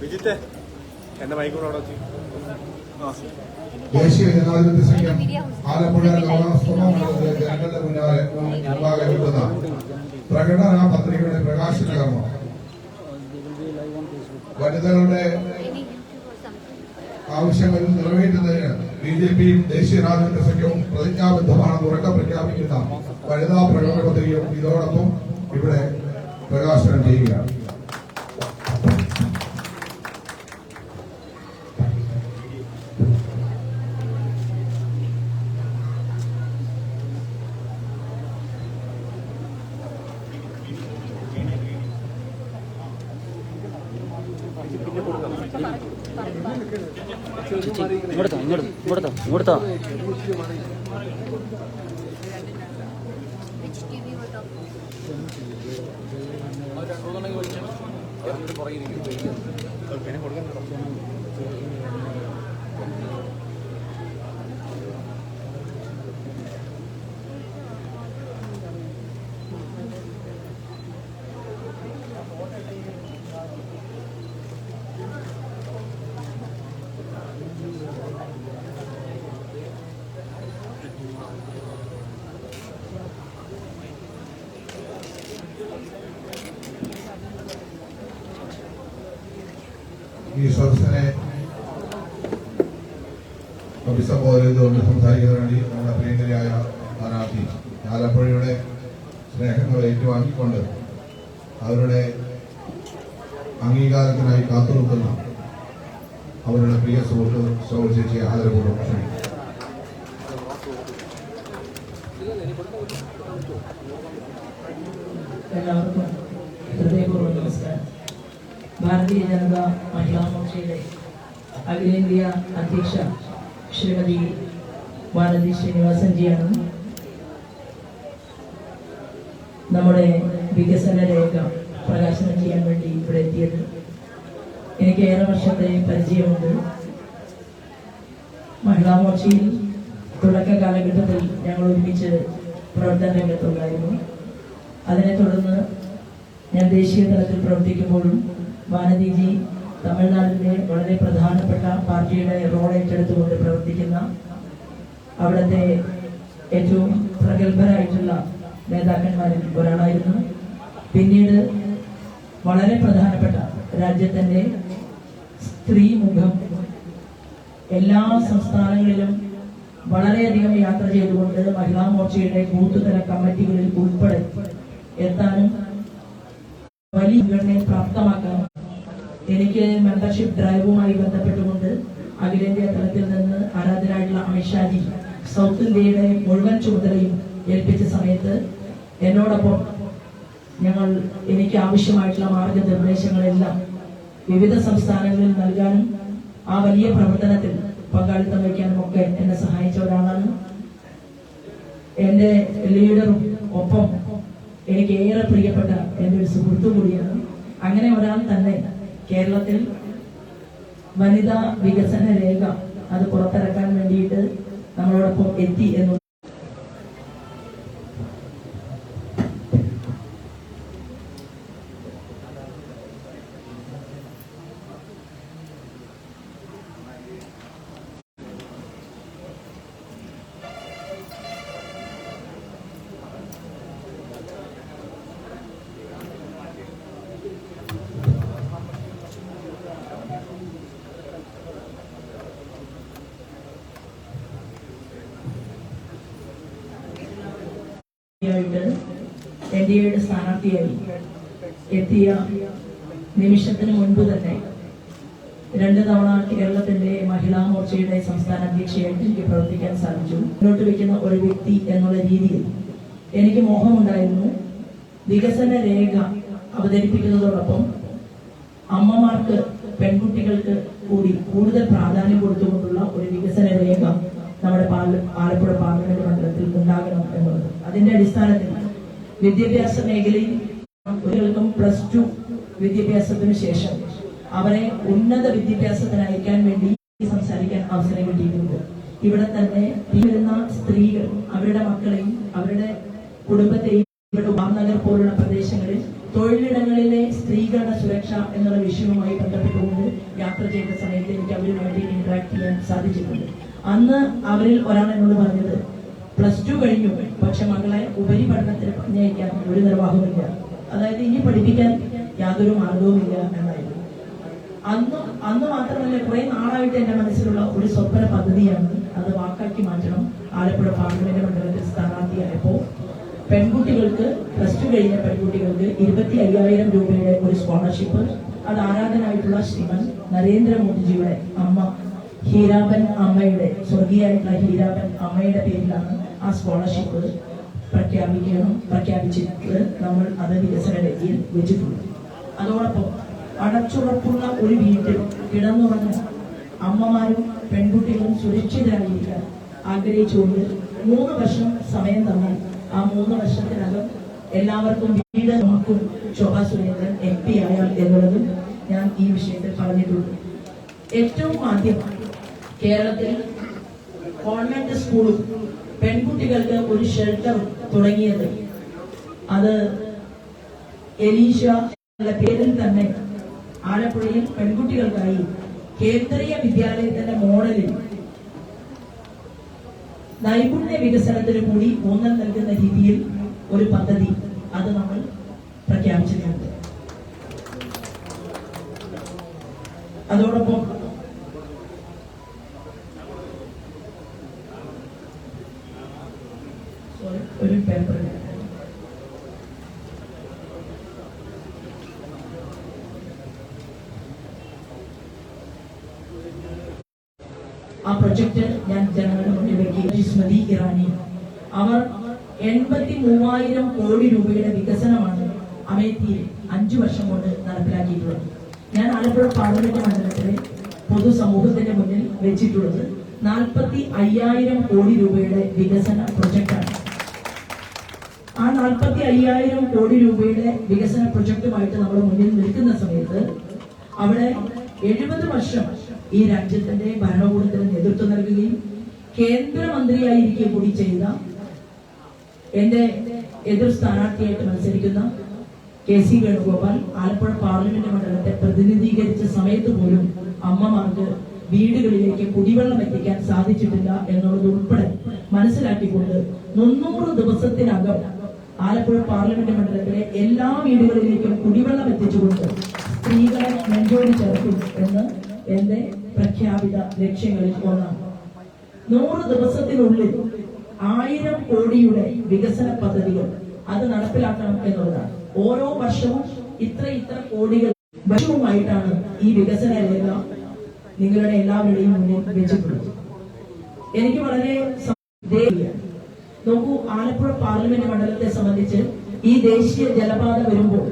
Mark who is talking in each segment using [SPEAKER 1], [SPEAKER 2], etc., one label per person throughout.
[SPEAKER 1] വിജിത്തെ എന്റെ മൈക്കൂടെ അവിടെ
[SPEAKER 2] ദേശീയ ജനാധിപത്യ സംഘം ആലപ്പുഴ ലോകാസ്തമ മണ്ഡലത്തിലെ ജനങ്ങളുടെ മുന്നാലെ മുമ്പാകെ വെക്കുന്ന പ്രകടന പത്രികയുടെ പ്രകാശന കർമ്മം വനിതകളുടെ ആവശ്യങ്ങൾ നിറവേറ്റുന്നതിന് ബി ജെ പിയും ദേശീയ രാജ്യത്തെ സഖ്യവും പ്രതിജ്ഞാബദ്ധമാണെന്ന് ഉറക്കം പ്രഖ്യാപിക്കുന്ന വനിതാ പ്രകടന പത്രികയും ഇതോടൊപ്പം ഇവിടെ പ്രകാശനം ചെയ്യുകയാണ്. 对. അഭിസംബോധന ചെയ്തുകൊണ്ട് സംസാരിക്കാൻ വേണ്ടി നമ്മുടെ പ്രിയങ്കരായ സ്ഥാനാർത്ഥി. ആലപ്പുഴയുടെ സ്നേഹങ്ങൾ ഏറ്റുവാങ്ങിക്കൊണ്ട് അവരുടെ അംഗീകാരത്തിനായി കാത്തുനിൽക്കുന്ന അവരുടെ പ്രിയ സുഹൃത്ത് ശോഭ ചേച്ചി ആദരപൂർവം
[SPEAKER 3] എല്ലാവർക്കും ഹൃദയപൂർവം നമസ്കാരം. ഭാരതീയ ജനതാ മഹിളാ മോർച്ചയുടെ അഖിലേന്ത്യാ അധ്യക്ഷ ശ്രീമതി ഭാരതി ശ്രീനിവാസൻജിയാണ് നമ്മുടെ വികസന രേഖ പ്രകാശനം ചെയ്യാൻ വേണ്ടി ഇവിടെ എത്തിയത്. എനിക്ക് ഏറെ വർഷത്തെ പരിചയമുണ്ട്. മഹിളാ മോർച്ചയിൽ തുടക്ക കാലഘട്ടത്തിൽ ഞങ്ങൾ ഒരുമിച്ച് പ്രവർത്തന രംഗത്തുണ്ടായിരുന്നു. അതിനെ തുടർന്ന് ഞാൻ ദേശീയ തലത്തിൽ പ്രവർത്തിക്കുമ്പോഴും വാനതിജി തമിഴ്നാടിന്റെ വളരെ പ്രധാനപ്പെട്ട പാർട്ടിയുടെ റോൾ ഏറ്റെടുത്തുകൊണ്ട് പ്രവർത്തിക്കുന്ന അവിടുത്തെ ഏറ്റവും പ്രഗത്ഭരായിട്ടുള്ള നേതാക്കന്മാരിൽ ഒരാളായിരുന്നു. പിന്നീട് വളരെ പ്രധാനപ്പെട്ട രാജ്യത്തിന്റെ സ്ത്രീ മുഖം എല്ലാ സംസ്ഥാനങ്ങളിലും വളരെയധികം യാത്ര ചെയ്തുകൊണ്ട് മഹിളാ മോർച്ചയുടെ ബൂത്തുതല കമ്മിറ്റികളിൽ ഉൾപ്പെടെ എത്താനും വലിയ മുൻഗണനയെ പ്രാപ്തമാക്കാനും എനിക്ക് മെമ്പർഷിപ്പ് ഡ്രൈവുമായി ബന്ധപ്പെട്ടുകൊണ്ട് അഖിലേന്ത്യാ തലത്തിൽ നിന്ന് ആരാധനായിട്ടുള്ള അമിത്ഷാജി സൗത്ത് ഇന്ത്യയുടെ മുഴുവൻ ചുമതലയും ഏൽപ്പിച്ച സമയത്ത് എന്നോടൊപ്പം ഞങ്ങൾ എനിക്ക് ആവശ്യമായിട്ടുള്ള മാർഗനിർദ്ദേശങ്ങളെല്ലാം വിവിധ സംസ്ഥാനങ്ങളിൽ നൽകാനും ആ വലിയ പ്രവർത്തനത്തിൽ പങ്കാളിത്തം വയ്ക്കാനും ഒക്കെ എന്നെ സഹായിച്ച ഒരാളാണ്. എന്റെ ലീഡറും ഒപ്പം എനിക്ക് ഏറെ പ്രിയപ്പെട്ട എന്റെ ഒരു സുഹൃത്തു കൂടിയാണ്. അങ്ങനെ ഒരാൾ തന്നെ കേരളത്തിൽ വനിതാ വികസന രേഖ അത് പുറത്തിറക്കാൻ വേണ്ടിയിട്ട് നമ്മളോടൊപ്പം എത്തി എന്ന് ആയിട്ട് എൻ ഡി എയുടെ സ്ഥാനാർത്ഥിയായി എത്തിയ നിമിഷത്തിന് മുൻപ് തന്നെ രണ്ട് തവണ കേരളത്തിന്റെ മഹിളാ മോർച്ചയുടെ സംസ്ഥാന അധ്യക്ഷയായിട്ട് എനിക്ക് പ്രവർത്തിക്കാൻ സാധിച്ചു. മുന്നോട്ട് വയ്ക്കുന്ന ഒരു വ്യക്തി എന്നുള്ള രീതിയിൽ എനിക്ക് മോഹമുണ്ടായിരുന്നു. വികസന രേഖ അവതരിപ്പിക്കുന്നതോടൊപ്പം അമ്മമാർക്ക് പെൺകുട്ടികൾക്ക് കൂടി കൂടുതൽ പ്രാധാന്യം കൊടുത്തുകൊണ്ടുള്ള ഒരു വികസന ആലപ്പുഴ പാർലമെന്റ് മണ്ഡലത്തിൽ ഉണ്ടാകണം എന്നുള്ളത്. അതിന്റെ അടിസ്ഥാനത്തിൽ വിദ്യാഭ്യാസ മേഖലയിൽ കുട്ടികൾക്കും പ്ലസ് ടു വിദ്യാഭ്യാസത്തിന് ശേഷം അവരെ ഉന്നത വിദ്യാഭ്യാസത്തിന് അയക്കാൻ വേണ്ടി സംസാരിക്കാൻ അവസരം കിട്ടിയിട്ടുണ്ട്. ഇവിടെ തന്നെ വരുന്ന സ്ത്രീകൾ അവരുടെ മക്കളെയും അവരുടെ കുടുംബത്തെയും ഇവിടെ വാർനഗർ പോലുള്ള പ്രദേശങ്ങളിൽ തൊഴിലിടങ്ങളിലെ സ്ത്രീകളുടെ സുരക്ഷ എന്നുള്ള വിഷയവുമായി ബന്ധപ്പെട്ടുകൊണ്ട് യാത്ര ചെയ്ത സമയത്ത് എനിക്ക് അവരുമായിട്ട് ഇന്ററാക്ട് ചെയ്യാൻ സാധിച്ചിട്ടുണ്ട്. അന്ന് അവരിൽ ഒരാൾ എന്നോട് പറഞ്ഞത് പ്ലസ് ടു കഴിഞ്ഞു. പക്ഷെ മകളെ ഉപരിപഠനത്തിന് പറഞ്ഞയക്കാൻ ഒരു നിർവാഹമില്ല അതായത് ഇനി പഠിപ്പിക്കാൻ യാതൊരു മാർഗവുമില്ല എന്നായിരുന്നു. അന്ന് അന്ന് മാത്രമല്ല കുറെ നാളായിട്ട് എന്റെ മനസ്സിലുള്ള ഒരു സ്വപ്ന പദ്ധതിയാണ് അത് വാക്കാക്കി മാറ്റണം. ആലപ്പുഴ പാർലമെന്റ് മണ്ഡലത്തിൽ സ്ഥാനാർത്ഥിയായപ്പോ പെൺകുട്ടികൾക്ക് പ്ലസ് ടു കഴിഞ്ഞ പെൺകുട്ടികൾക്ക് ഇരുപത്തി അയ്യായിരം രൂപയുടെ ഒരു സ്കോളർഷിപ്പ് അത് ആരാധനായിട്ടുള്ള ശ്രീമൻ നരേന്ദ്രമോദിജിയുടെ അമ്മ ഹീരാബൻ അമ്മയുടെ സ്വർഗീയായിട്ടുള്ള ഹീരാബൻ അമ്മയുടെ പേരിലാണ് ആ സ്കോളർഷിപ്പ് പ്രഖ്യാപിക്കണം പ്രഖ്യാപിച്ചിട്ട് നമ്മൾ അത് വികസന രീതിയിൽ വെച്ചിട്ടുണ്ട്. അതോടൊപ്പം അടച്ചുറപ്പുള്ള ഒരു വീട്ടിൽ കിടന്നുറങ്ങ അമ്മമാരും പെൺകുട്ടികളും സുരക്ഷിതരായിരിക്കാൻ ആഗ്രഹിച്ചുകൊണ്ട് മൂന്ന് വർഷം സമയം തന്നാൽ ആ മൂന്ന് വർഷത്തിനകം എല്ലാവർക്കും വീട് നമുക്കും ശോഭാ സുരേന്ദ്രൻ എം പി ആയാൽ എന്നുള്ളതും ഞാൻ ഈ വിഷയത്തിൽ പറഞ്ഞിട്ടുണ്ട്. ഏറ്റവും ആദ്യം കേരളത്തിൽ കോൺവെന്റ് സ്കൂളും പെൺകുട്ടികൾക്ക് ഒരു ഷെൽട്ടർ തുടങ്ങിയത്. അത് എലീഷ എന്ന പേരിൽ തന്നെ ആലപ്പുഴയിൽ പെൺകുട്ടികൾക്കായി കേന്ദ്രീയ വിദ്യാലയത്തിന്റെ മോഡലിൽ നൈപുണ്യ വികസനത്തിന് കൂടി ഊന്നൽ നൽകുന്ന രീതിയിൽ ഒരു പദ്ധതി അത് നമ്മൾ പ്രഖ്യാപിച്ചിട്ടുണ്ട്. അതോടൊപ്പം sorry, ഒരു പേപ്പർ ആ പ്രൊജക്ട് ഞാൻ ജനങ്ങളുടെ മുന്നിൽ വെക്കി സ്മൃതി ഇറാനി അവർ എൺപത്തി മൂവായിരം കോടി രൂപയുടെ വികസനമാണ് അമേത്തിയിൽ അഞ്ചു വർഷം കൊണ്ട് നടപ്പിലാക്കിയിട്ടുള്ളത്. ഞാൻ ആലപ്പുഴ പാർലമെന്റ് മണ്ഡലത്തിലെ പൊതുസമൂഹത്തിന്റെ മുന്നിൽ വെച്ചിട്ടുള്ളത് നാൽപ്പത്തി അയ്യായിരം കോടി രൂപയുടെ വികസന പ്രൊജക്റ്റാണ്. ആ നാൽപ്പത്തി അയ്യായിരം കോടി രൂപയുടെ വികസന പ്രൊജക്റ്റുമായിട്ട് നമ്മൾ മുന്നിൽ നിൽക്കുന്ന സമയത്ത് അവിടെ എഴുപത് വർഷം ഈ രാജ്യത്തിന്റെ ഭരണകൂടത്തിന് നേതൃത്വം നൽകുകയും കേന്ദ്രമന്ത്രിയായിരിക്കെ കൂടി ചെയ്ത എന്റെ എതിർ സ്ഥാനാർത്ഥിയായിട്ട് മത്സരിക്കുന്ന K C Venugopal Alappuzha parliament മണ്ഡലത്തെ പ്രതിനിധീകരിച്ച സമയത്ത് പോലും അമ്മമാർക്ക് വീടുകളിലേക്ക് കുടിവെള്ളം എത്തിക്കാൻ സാധിച്ചിട്ടില്ല എന്നുള്ളത് ഉൾപ്പെടെ മനസ്സിലാക്കിക്കൊണ്ട് മുന്നൂറ് ദിവസത്തിനകം ആലപ്പുഴ പാർലമെന്റ് മണ്ഡലത്തിലെ എല്ലാ വീടുകളിലേക്കും കുടിവെള്ളം എത്തിച്ചുകൊണ്ട് സ്ത്രീകളെ നെഞ്ചോട് ചേർക്കും എന്ന് എന്റെ പ്രഖ്യാപിത ലക്ഷ്യങ്ങളിൽ ഒന്നാണ്. നൂറ് ദിവസത്തിനുള്ളിൽ ആയിരം കോടിയുടെ വികസന പദ്ധതികൾ അത് നടപ്പിലാക്കണം എന്നുള്ളതാണ് ഓരോ വർഷവും ഇത്ര ഇത്ര കോടികൾ വർഷവുമായിട്ടാണ് ഈ വികസന രേഖ നിങ്ങളുടെ എല്ലാവരുടെയും മുന്നിൽ വെച്ചിട്ടുള്ളത് എനിക്ക് വളരെ. നോക്കൂ ആലപ്പുഴ പാർലമെന്റ് മണ്ഡലത്തെ സംബന്ധിച്ച് ഈ ദേശീയ ജലപാത വരുമ്പോൾ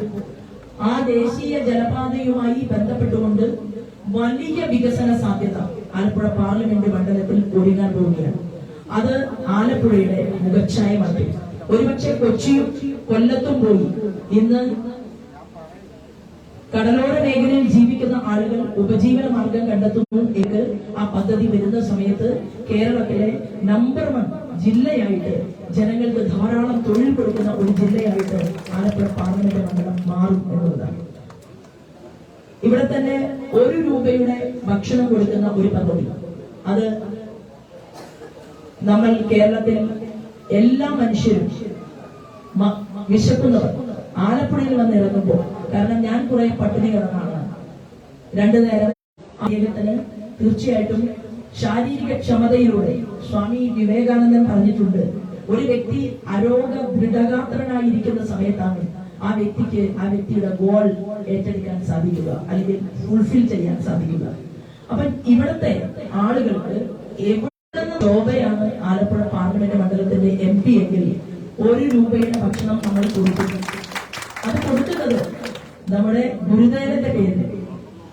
[SPEAKER 3] ആ ദേശീയ ജലപാതയുമായി ബന്ധപ്പെട്ടുകൊണ്ട് വലിയ വികസന സാധ്യത ആലപ്പുഴ പാർലമെന്റ് മണ്ഡലത്തിൽ ഒരുങ്ങാൻ പോവുകയാണ് അത് ആലപ്പുഴയുടെ മുഖച്ഛായ മാറ്റി ഒരുപക്ഷെ കൊച്ചിയും കൊല്ലത്തും പോയി. ഇന്ന് കടലോര മേഖലയിൽ ജീവിക്കുന്ന ആളുകൾ ഉപജീവന മാർഗം കണ്ടെത്തുന്നു എങ്കിൽ ആ പദ്ധതി വരുന്ന സമയത്ത് കേരളത്തിലെ നമ്പർ വൺ ജില്ലയായിട്ട് ജനങ്ങൾക്ക് ധാരാളം തൊഴിൽ കൊടുക്കുന്ന ഒരു ജില്ലയായിട്ട് ആലപ്പുഴ പാർലമെന്റ് മണ്ഡലം മാറും എന്നുള്ളതാണ്. ഇവിടെ തന്നെ ഒരു രൂപയുടെ ഭക്ഷണം കൊടുക്കുന്ന ഒരു പദ്ധതി. അത് നമ്മൾ കേരളത്തിൽ എല്ലാ മനുഷ്യരും വിശക്കുന്നവർ ആലപ്പുഴയിൽ വന്ന് ഇറങ്ങുമ്പോൾ കാരണം ഞാൻ കുറെ പട്ടിണി കിടന്ന ആളാണ് രണ്ടു നേരം അദ്ദേഹത്തിന് തീർച്ചയായിട്ടും ശാരീരിക ക്ഷമതയിലൂടെ സ്വാമി വിവേകാനന്ദൻ പറഞ്ഞിട്ടുണ്ട് ഒരു വ്യക്തി അരോഗ ദൃഢഗാത്രനായിരിക്കുന്ന സമയത്താണ് ആ വ്യക്തിക്ക് ആ വ്യക്തിയുടെ ഗോൾ ഏറ്റെടുക്കാൻ സാധിക്കുക അല്ലെങ്കിൽ ഫുൾഫിൽ ചെയ്യാൻ സാധിക്കുക. അപ്പൊ ഇവിടുത്തെ ആളുകൾക്ക് എവിടെ ശോഭയാണ് ആലപ്പുഴ പാർലമെന്റ് മണ്ഡലത്തിന്റെ എം പി എങ്കിൽ ഒരു രൂപയുടെ ഭക്ഷണം നമ്മൾ കൊടുക്കുന്നു. അത് കൊടുക്കുന്നത് നമ്മുടെ ഗുരുദേവന്റെ പേരിൽ.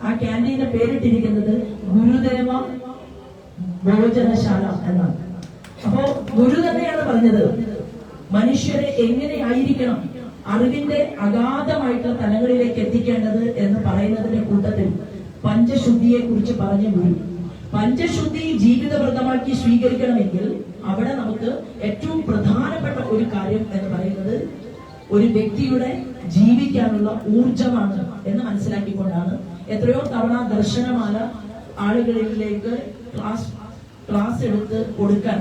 [SPEAKER 3] ആ ക്യാന്റീന്റെ പേരിട്ടിരിക്കുന്നത് ഗുരുദേവ ഭോജനശാല എന്നാണ്. അപ്പോ ഗുരു തന്നെയാണ് പറഞ്ഞത് മനുഷ്യരെ എങ്ങനെയായിരിക്കണം അറിവിന്റെ അഗാധമായിട്ടുള്ള തലങ്ങളിലേക്ക് എത്തിക്കേണ്ടത് എന്ന് പറയുന്നതിന്റെ കൂട്ടത്തിൽ പഞ്ചശുദ്ധിയെ കുറിച്ച് പറഞ്ഞു പോയി പഞ്ചശുദ്ധി ജീവിതവ്രതമാക്കി സ്വീകരിക്കണമെങ്കിൽ അവിടെ നമുക്ക് ഏറ്റവും പ്രധാനപ്പെട്ട ഒരു കാര്യം എന്ന് പറയുന്നത് ഒരു വ്യക്തിയുടെ ജീവിക്കാനുള്ള ഊർജമാണ് എന്ന് മനസ്സിലാക്കിക്കൊണ്ടാണ്. എത്രയോ തവണ ദർശനമാല ആളുകളിലേക്ക് ക്ലാസ് ക്ലാസ് എടുത്ത് കൊടുക്കാൻ.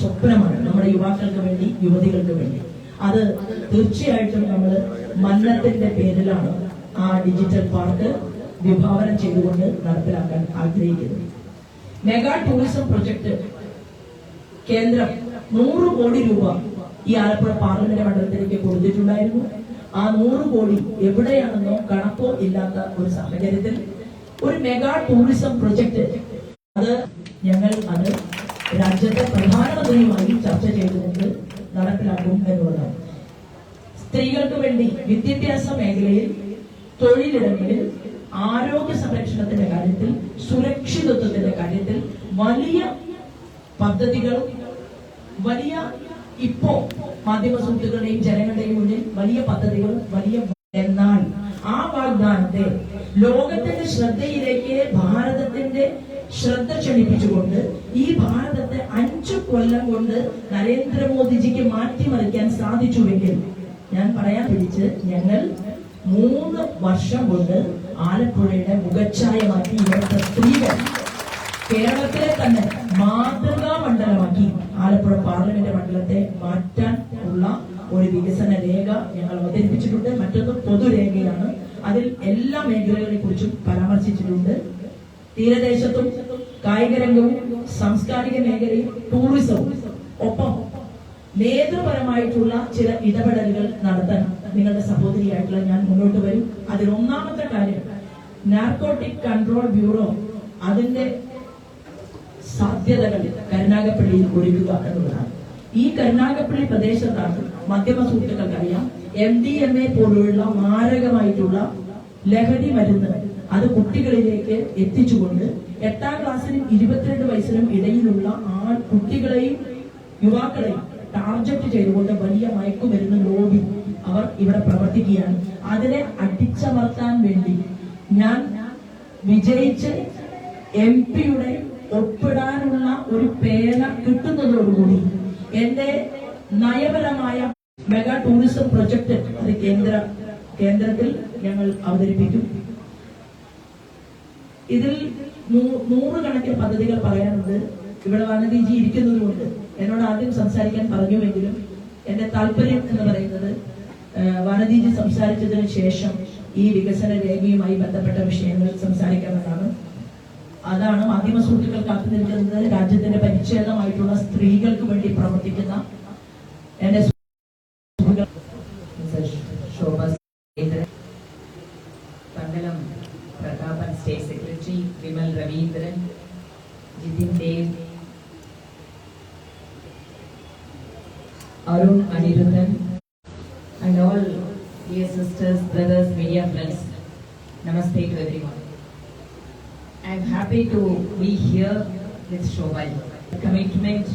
[SPEAKER 3] സ്വപ്നമാണ് നമ്മുടെ യുവാക്കൾക്ക് വേണ്ടി യുവതികൾക്ക് വേണ്ടി. അത് തീർച്ചയായിട്ടും നമ്മൾ മന്നത്തിന്റെ പേരിലാണ് ആ ഡിജിറ്റൽ പാർക്ക് വിഭാവനം ചെയ്തുകൊണ്ട് നടപ്പിലാക്കാൻ ആഗ്രഹിക്കുന്നത്. മെഗാ ടൂറിസം പ്രൊജക്ട് കേന്ദ്രം നൂറ് കോടി രൂപ ഈ ആലപ്പുഴ പാർലമെന്റ് മണ്ഡലത്തിലേക്ക് കൊടുത്തിട്ടുണ്ടായിരുന്നു. ആ നൂറ് കോടി എവിടെയാണെന്നോ കണക്കോ ഇല്ലാത്ത ഒരു സാഹചര്യത്തിൽ ഒരു മെഗാ ടൂറിസം പ്രൊജക്ട് അത് ഞങ്ങൾ അത് രാജ്യത്തെ പ്രധാനമന്ത്രിയുമായി ചർച്ച ചെയ്തുകൊണ്ട് നടപ്പിലാക്കും എന്നുള്ളതാണ് സ്ത്രീകൾക്ക് വേണ്ടി വിദ്യാഭ്യാസ മേഖലയിൽ തൊഴിലിടങ്ങളിൽ ആരോഗ്യ സംരക്ഷണത്തിന്റെ കാര്യത്തിൽ സുരക്ഷിതത്വത്തിന്റെ കാര്യത്തിൽ വലിയ പദ്ധതികൾ വലിയ ഇപ്പോ മാധ്യമ സുഹൃത്തുക്കളുടെയും ജനങ്ങളുടെയും മുന്നിൽ വലിയ പദ്ധതികൾ വലിയ എന്നാൽ ആ വാഗ്ദാനത്തെ ലോകത്തിന്റെ ശ്രദ്ധയിലേക്ക് ഭാരതത്തിന്റെ ശ്രദ്ധ ക്ഷണിപ്പിച്ചുകൊണ്ട് ഈ ഭാരതത്തെ അഞ്ചു കൊല്ലം കൊണ്ട് നരേന്ദ്രമോദിജിക്ക് മാറ്റിമറിക്കാൻ സാധിച്ചുവെങ്കിൽ ഞാൻ പറയാൻ പിടിച്ച് ഞങ്ങൾ മൂന്ന് വർഷം കൊണ്ട് ആലപ്പുഴയുടെ മുഖച്ഛായ മാറ്റി ഇവിടുത്തെ സ്ത്രീകൾ കേരളത്തിലെ തന്നെ മാതൃകാ മണ്ഡലമാക്കി ആലപ്പുഴ പാർലമെന്റ് മണ്ഡലത്തെ മാറ്റാൻ ഉള്ള ഒരു വികസന രേഖ ഞങ്ങൾ അവതരിപ്പിച്ചിട്ടുണ്ട്. മറ്റൊന്ന് പൊതുരേഖയാണ്. അതിൽ എല്ലാ മേഖലകളെ കുറിച്ചും പരാമർശിച്ചിട്ടുണ്ട്. തീരദേശത്തും കായിക രംഗവും സാംസ്കാരിക മേഖലയും ടൂറിസവും ഒപ്പം നേതൃപരമായിട്ടുള്ള ചില ഇടപെടലുകൾ നടത്താൻ നിങ്ങളുടെ സഹോദരിയായിട്ടുള്ള ഞാൻ മുന്നോട്ട് വരും. അതിൽ ഒന്നാമത്തെ കാര്യം നാർക്കോട്ടിക് കൺട്രോൾ ബ്യൂറോ അതിന്റെ സാധ്യതകൾ കരുനാഗപ്പള്ളിയിൽ ഒരുക്കുക എന്നുള്ളതാണ്. ഈ കരുനാഗപ്പള്ളി പ്രദേശത്താണ് മധ്യമ സുഹൃത്തുക്കൾക്കറിയാം എം ഡി എം എ പോലുള്ള മാരകമായിട്ടുള്ള ലഹരി മരുന്ന് അത് കുട്ടികളിലേക്ക് എത്തിച്ചുകൊണ്ട് എട്ടാം ക്ലാസ്സിനും ഇരുപത്തിരണ്ട് വയസ്സിനും ഇടയിലുള്ള ആ കുട്ടികളെയും യുവാക്കളെയും ടാർജറ്റ് ചെയ്തുകൊണ്ട് വലിയ മയക്കുമരുന്ന് ലോബി അവർ ഇവിടെ പ്രവർത്തിക്കുകയാണ്. അതിനെ അടിച്ചമർത്താൻ വേണ്ടി ഞാൻ വിജയിച്ച് എം പിയുടെ ഒപ്പിടാനുള്ള ഒരു പേന കിട്ടുന്നതോടുകൂടി എന്റെ നയപരമായ മെഗാ ടൂറിസം പ്രൊജക്ട് കേന്ദ്ര കേന്ദ്രത്തിൽ ഞങ്ങൾ അവതരിപ്പിക്കും. ഇതിൽ നൂറുകണക്കിന് പദ്ധതികൾ പറയാനുണ്ട്. ഇവിടെ വനതിജി ഇരിക്കുന്നത് കൊണ്ട് എന്നോട് ആദ്യം സംസാരിക്കാൻ പറഞ്ഞുവെങ്കിലും എന്റെ താല്പര്യം എന്ന് പറയുന്നത് വനതിജി സംസാരിച്ചതിന് ശേഷം ഈ വികസന രേഖയുമായി ബന്ധപ്പെട്ട വിഷയങ്ങൾ സംസാരിക്കാമെന്നാണ്. അതാണ് മാധ്യമ സുഹൃത്തുക്കൾ കാത്തു നിൽക്കുന്നത്. രാജ്യത്തിന്റെ പരിച്ഛേദമായിട്ടുള്ള സ്ത്രീകൾക്ക് വേണ്ടി പ്രവർത്തിക്കുന്ന എന്റെ ശോഭ
[SPEAKER 4] Mrs. State Secretary, Vimal Ravindran, Jitin Dev, Arun Anirudhan, and all dear sisters, brothers, media friends, Namaste to everyone. I am happy to be here with Shobha. The commitment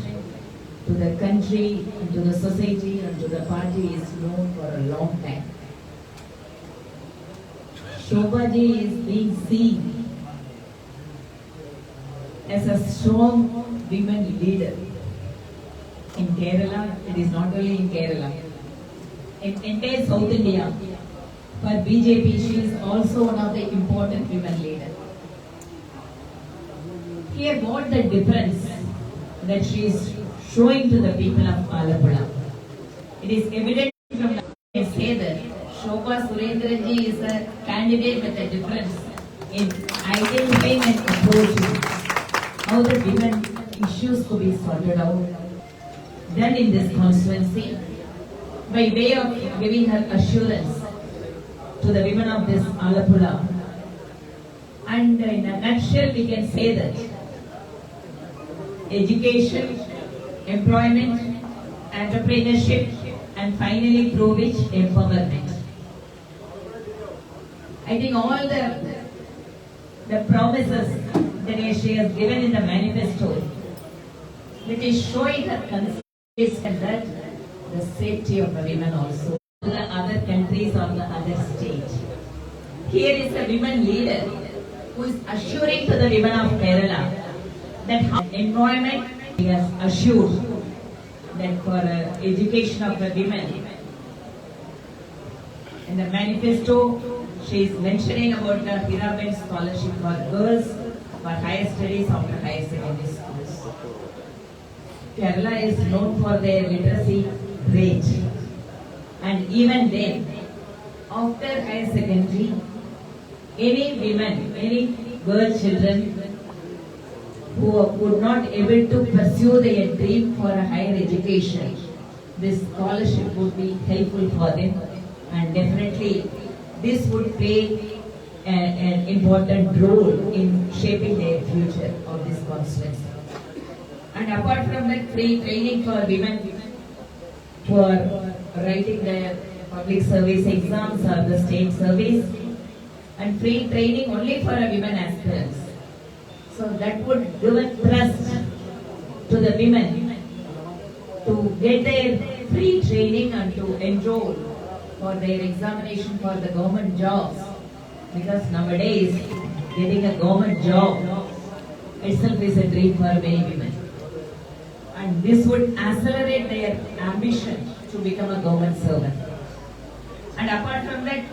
[SPEAKER 4] to the country and to the society and to the party is known for a long time. Shobhaji is being seen as a strong women leader. In Kerala, it is not only in Kerala, in entire South India, for BJP, she is also one of the important women leaders. Here, what the difference that she is showing to the people of Alapura. It is evident from the I say that Shobha Surendraji is a candidate with a difference in identifying and approaching how the women issues could be sorted out. Then in this constituency by way of giving her assurance to the women of this Alapura. And in a nutshell, we can say that education, employment, entrepreneurship, and finally through which empowerment. I think all the the promises that she has given in the manifesto, that is showing her consistent that the safety of the women also. the other countries or the other states. Here is a women leader who is assuring to the women of Kerala that he has assured that for uh, education of the women. In the manifesto, she is mentioning about the Hiraben scholarship for girls for higher studies after higher secondary schools. Kerala is known for their literacy rate. And even then, after higher secondary, any women, any girl children who would not able to pursue their dream for a higher education, this scholarship would be helpful for them and definitely this would play a- an important role in shaping the future of this constituency. And apart from that, free training for women for writing the public service exams or the state service and free training only for women aspirants. So that would give a trust to the women to get their free training and to enroll for their examination for the government jobs. Because nowadays, getting a government job itself is a dream for many women. And this would accelerate their ambition to become a government servant. And apart from that,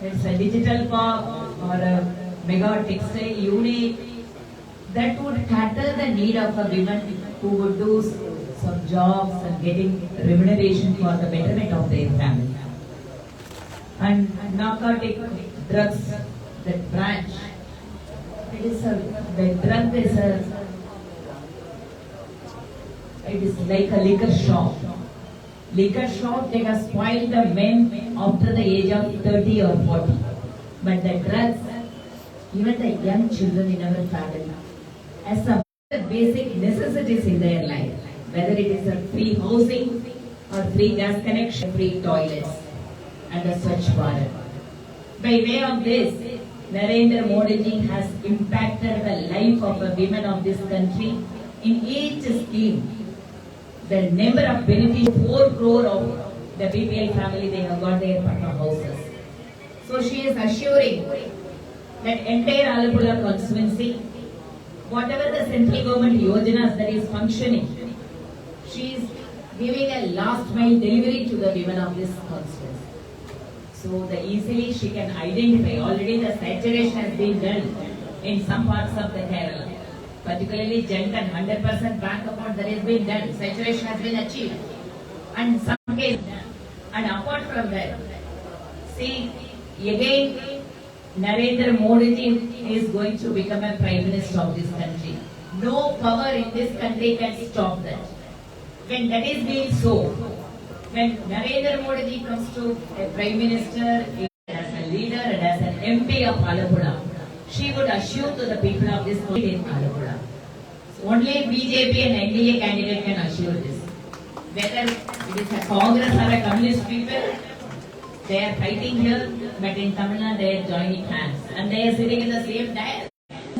[SPEAKER 4] there's a digital park or a mega textile unit that would cater the need of a women who would do some jobs and getting remuneration for the betterment of their family. And narcotic drugs, that branch, it is a, the drug is a, it is like a liquor shop. Liquor shop, they have spoiled the men after the age of 30 or 40. But the drugs, even the young children in our family, as some basic necessities in their life, whether it is a free housing or free gas connection, free toilets, and a Swachh Bharat. By way of this, Narendra Modi has impacted the life of the women of this country in each scheme. The number of beneficiaries, 4 crore of the BPL family, they have got their Patna houses. So she is assuring that entire Alapula constituency, whatever the central government yojanas that is functioning, she is giving a last mile delivery to the women of this constituency. So the easily she can identify, already the saturation has been done in some parts of the Kerala. Particularly hundred percent bank account that has been done, saturation has been achieved. And some case, and apart from that, see, again, Narendra Modi is going to become a prime minister of this country. No power in this country can stop that. When that is being so, when Narendra Modi comes to a prime minister, as a leader and as an MP of Alapura, she would assure to the people of this country in Alapura. Only BJP and NDA candidate can assure this. Whether it is a Congress or a communist people, they are fighting here, but in Tamil Nadu they are joining hands and they are sitting in the same dais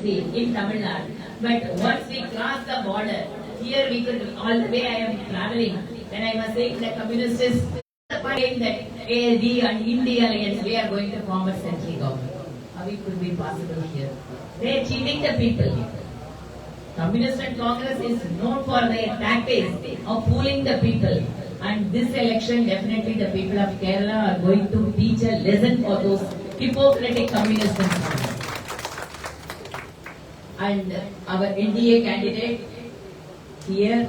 [SPEAKER 4] in Tamil Nadu. But once we cross the border, here we could, all the way I am traveling, when I must say the communists is saying that we and India alliance, we are going to form a central government. How it could be possible here? They are cheating the people. Communist and Congress is known for their tactics of fooling the people. And this election, definitely the people of Kerala are going to teach a lesson for those hypocritic communists and. And our NDA candidate here,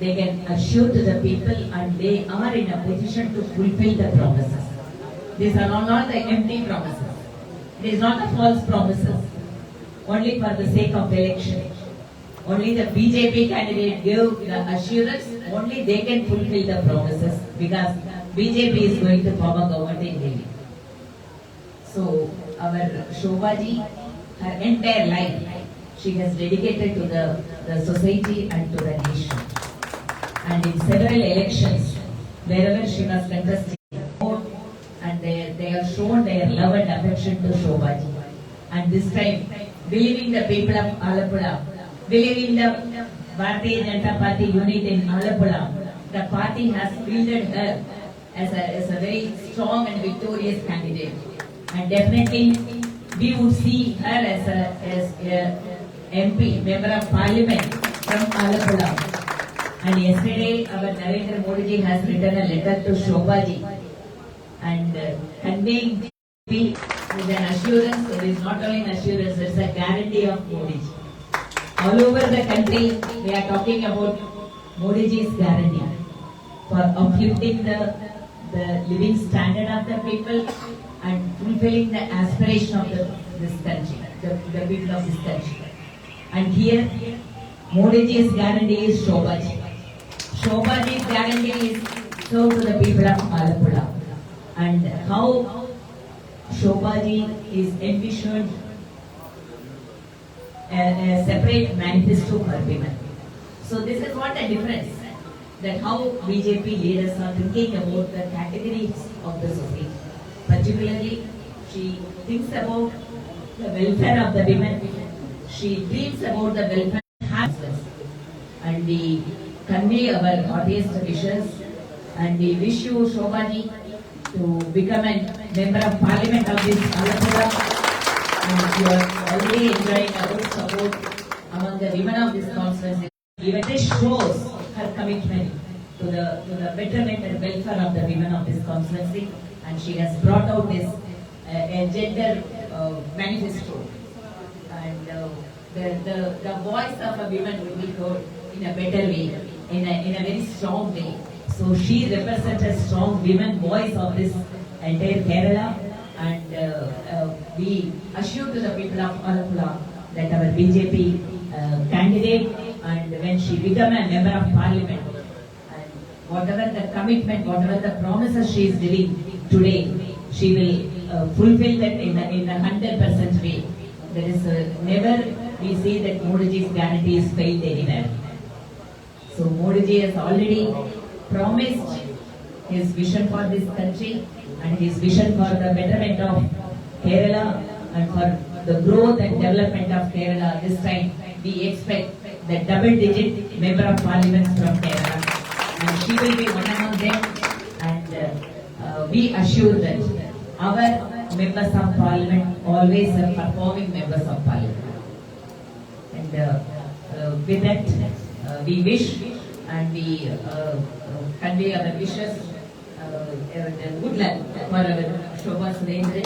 [SPEAKER 4] they can assure to the people and they are in a position to fulfill the promises. These are not the empty promises. It is not the false promises, only for the sake of election. Only the BJP candidate give the assurance, only they can fulfill the promises because BJP is going to form a government in Delhi. So our Shobhaji, her entire life, she has dedicated to the, the society and to the nation. And in several elections, wherever she was contesting, and they, they have shown their love and affection to Shobhaji. And this time, believing the people of Alapura, believing the Bharatiya Janata Party unit in Alapura, the party has fielded her as a, as a very strong and victorious candidate. And definitely, we would see her as a, as a MP, Member of Parliament from Alappuzha. And yesterday, our Narendra Modi ji has written a letter to Shobha ji and uh, conveying with an assurance, it is not only an assurance, it's a guarantee of Modi. All over the country, we are talking about Modi ji's guarantee for uplifting the, the living standard of the people and fulfilling the aspiration of the, this country, the, the people of this country. And here, Modi ji's guarantee is Shobha ji. Shobha ji's guarantee is serve to the people of Alappuzha. And how Shobha ji is envisioned a, a separate manifesto for women. So this is what the difference that how BJP leaders are thinking about the categories of the society. Particularly, she thinks about the welfare of the women. She dreams about the welfare of. And we convey our happiest wishes and we wish you Shobha ji to become a member of parliament of this Alappuzha and you are already enjoying a good support among the women of this conference. Even this shows her commitment to the, to the betterment and welfare of the women of this conference. And she has brought out this uh, a gender uh, manifesto. And uh, the, the, the voice of a woman will be heard in a better way, in a, in a very strong way. So she represents a strong women voice of this entire Kerala and uh, uh, we assure to the people of Alappuzha that our BJP uh, candidate and when she become a member of parliament and whatever the commitment, whatever the promises she is giving today, she will uh, fulfill that in a, in a hundred percent way. There is uh, never we see that Modi ji's guarantee is failed anywhere. So Modi ji has already promised his vision for this country and his vision for the betterment of Kerala and for the growth and development of Kerala. This time we expect the double digit member of parliament from Kerala and she will be one among them and uh, uh, we assure that our members of parliament always are performing members of parliament. And uh, uh, with that, we wish and we uh, uh, convey our wishes uh, and good luck for Shobha Surendra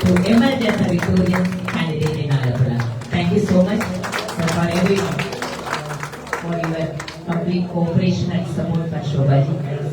[SPEAKER 4] to emerge as a victorious candidate in Alappuzha. Thank you so much uh, for everyone uh, for your complete cooperation and support for Shobha.